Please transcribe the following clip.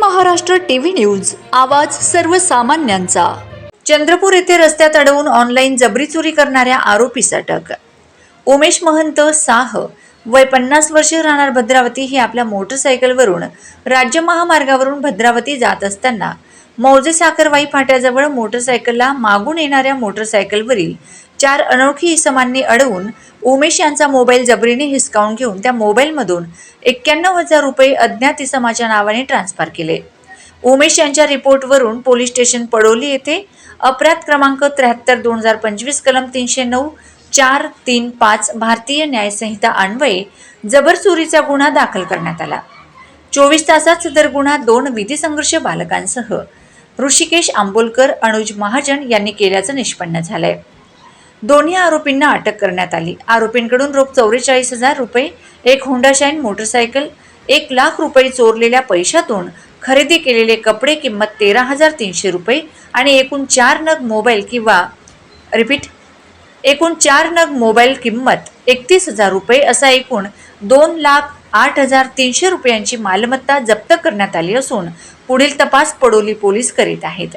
Maharashtra TV news आवाज सर्वसामान्यांचा. चंद्रपूर येथे रस्त्यात अडवून ऑनलाईन जबरी चोरी करणाऱ्या आरोपीस अटक उमेश महंत साह वय पन्नास वर्षे राहणार भद्रावती हे आपल्या मोटरसायकलवरून राज्य महामार्गावरून भद्रावती जात असताना मौजे साखरवाई फाट्याजवळ मोटरसायकलला मागून येणाऱ्या मोटरसायकलवरील चार अनोळखी इसमांनी अडवून उमेश यांचा मोबाईल जबरीने हिसकावून घेऊन त्या मोबाईलमधून एक्क्याण्णव हजार रुपये अज्ञात इसमाच्या नावाने ट्रान्सफर केले. उमेश यांच्या रिपोर्टवरून पोलीस स्टेशन पडोली येथे अपराध क्रमांक त्र्याहत्तर दोन हजार पंचवीस कलम तीनशे नऊ चार तीन पाच भारतीय न्यायसंहिता अन्वये जबर चोरीचा गुन्हा दाखल करण्यात आला. चोवीस तासात सदर गुन्हा दोन विधिसंघर्ष बालकांसह. ऋषिकेश आंबोलकर अनुज महाजन यांनी केल्याचं निष्पन्न झालंय. दोन्ही आरोपींना अटक करण्यात आली. आरोपींकडून रोख चौवेचाळीस हजार रुपये एक होंडा शाईन मोटरसायकल एक लाख रुपये चोरलेल्या पैशातून खरेदी केलेले कपडे किंमत तेरा हजार तीनशे रुपये आणि एकूण चार नग मोबाईल किंवा रिपीट एकूण चार नग मोबाईल किंमत एकतीस हजार रुपये असा एकूण दोन लाख आठ हजार तीनशे रुपयांची मालमत्ता जप्त करण्यात आली असून पुढील तपास पडोली पोलीस करीत आहेत.